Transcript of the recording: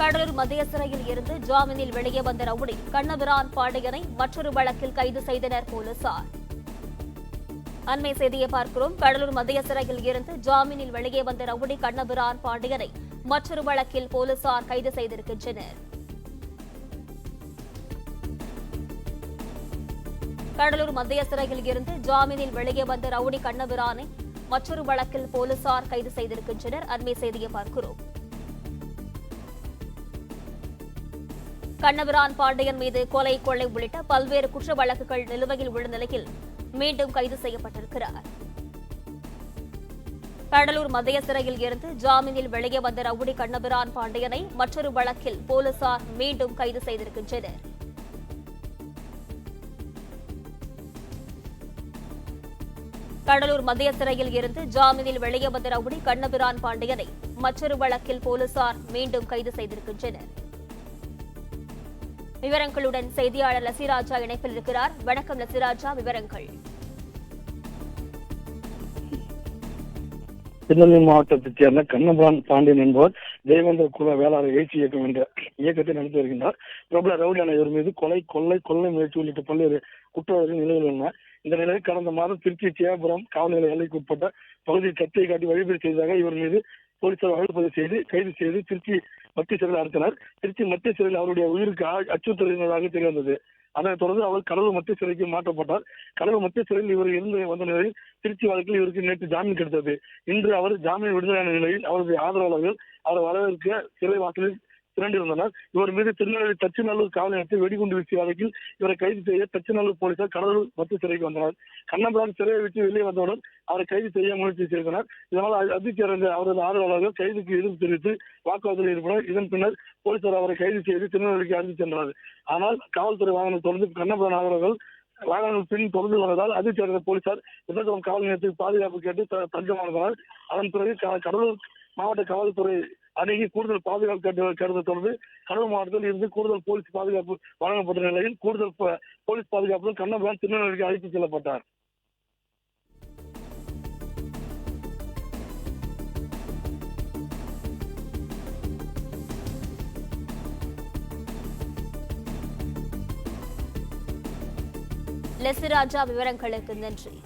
கடலூர் மத்திய சிறையில் இருந்து ஜாமீனில் வெளியே வந்த ரவுடி கண்ணபிரான் பாண்டியனை மற்றொரு வழக்கில் கைது செய்தனர் போலீசார். அண்மை செய்தியை பார்க்கிறோம். கடலூர் மத்திய சிறையில் இருந்து ஜாமீனில் வெளியே வந்த ரவுடி கண்ணபிரான் பாண்டியனை மற்றொரு வழக்கில் போலீசார் கைது செய்திருக்கின்றனர். கடலூர் மத்திய சிறையில் இருந்து ஜாமீனில் வெளியே வந்த ரவுடி கண்ணபிரானை மற்றொரு வழக்கில் போலீசார் கைது செய்திருக்கின்றனர். அண்மை செய்தியை பார்க்கிறோம். கண்ணபிரான் பாண்டியன் மீது கொலை கொள்ளை உள்ளிட்ட பல்வேறு குற்ற வழக்குகள் நிலுவையில் உள்ள நிலையில் மீண்டும் கைது செய்யப்பட்டிருக்கிறார். கடலூர் மத்திய சிறையில் இருந்து ஜாமீனில் வெளியே வந்த ரவுடி கண்ணபிரான் பாண்டியனை மற்றொரு வழக்கில் போலீசார் மீண்டும் கைது செய்திருக்கின்றனர். கடலூர் மத்திய சிறையில் இருந்து ஜாமீனில் வெளியே வந்த ரவுடி கண்ணபிரான் பாண்டியனை மற்றொரு வழக்கில் போலீசார் மீண்டும் கைது செய்திருக்கின்றனர். விவரங்களுடன் செய்தியாளர் லசிராஜா இணைப்பில் இருக்கிறார். வணக்கம் லசிராஜா விவரங்கள். திருநெல்வேலி மாவட்டத்தைச் சேர்ந்த கண்ணபுரான் பாண்டியன் என்பவர் தேவேந்திர குல வேளாளர் எழுச்சி இயக்கம் என்ற இயக்கத்தை நடத்தி வருகின்றார். பிரபல ரவுடியான இவர் மீது கொலை கொள்ளை கொள்ளை முயற்சி உள்ளிட்ட பல்வேறு குற்றவாளிகள் நிலையில் உள்ளன இந்த நிலையில் கடந்த மாதம் திருச்சி சேபுரம் காவல்நிலை எல்லைக்கு உட்பட்ட பகுதியில் கத்தியை காட்டி வழிபறி செய்ததாக இவர் மீது போலீசார் வழக்கு பதிவு செய்து கைது செய்து திருச்சி மத்திய சிறையில் அடைத்தனர். திருச்சி மத்திய சிறையில் அவருடைய உயிருக்கு ஆ- அச்சுறுத்தல் தெரிய வந்தது அதனைத் தொடர்ந்து அவர் கடலூர் மத்திய சிறைக்கு மாற்றப்பட்டார். கடலூர் மத்திய சிறையில் இவர் இருந்து வந்த நிலையில் திருச்சி வழக்கில் இவருக்கு நேற்று ஜாமீன் கிடைத்தது. இன்று அவர் ஜாமீன் விடுதலையான நிலையில் அவரது ஆதரவாளர்கள் அவரை வரவேற்க சிறை வாசலில் திரண்டிருந்தனர். இவர் மீது திருநெல்வேலி தச்சுநல்லூர் காவல் நிலையத்தில் வெடிகுண்டு வீசிய வழக்கில் இவரை கைது செய்ய தச்சுநல்லூர் போலீசார் கடலூர் மத்திய சிறைக்கு வந்தனர். கண்ணபுரான் சிறையை விட்டு வெளியே வந்தவுடன் அவரை கைது செய்ய முயற்சி செய்தனர். இதனால் அதிர்ச்சி அடைந்த அவரது ஆதரவாளர்கள் கைதுக்கு எதிர்ப்பு தெரிவித்து வாக்குவாதத்தில் ஈடுபட்டனர். இதன் பின்னர் போலீசார் அவரை கைது செய்து திருநெல்வேலிக்கு அழைத்து சென்றனர். ஆனால் காவல்துறை வாகனம் தொடர்ந்து கண்ணபுரான் ஆதரவாளர்கள் வாகனம் பின் தொடர்ந்து வந்ததால் அதிர்ச்சி அடைந்த போலீசார் விருதுநகரம் காவல் நிலையத்தில் பாதுகாப்பு கேட்டு த- தஞ்சமானதனர் அதன் பிறகு க- கடலூர் மாவட்ட காவல்துறை அணுகி கூடுதல் பாதுகாப்பு கருத தொடர்ந்து கடலூர் மாவட்டத்தில் இருந்து கூடுதல் போலீஸ் பாதுகாப்பு வழங்கப்பட்ட நிலையில் கூடுதல் போலீஸ் பாதுகாப்புடன் கண்ணபுரான் திருநெல்வேலிக்கு அழைத்து செல்லப்பட்டார். லெசிராஜா விவரங்களுக்கு நன்றி.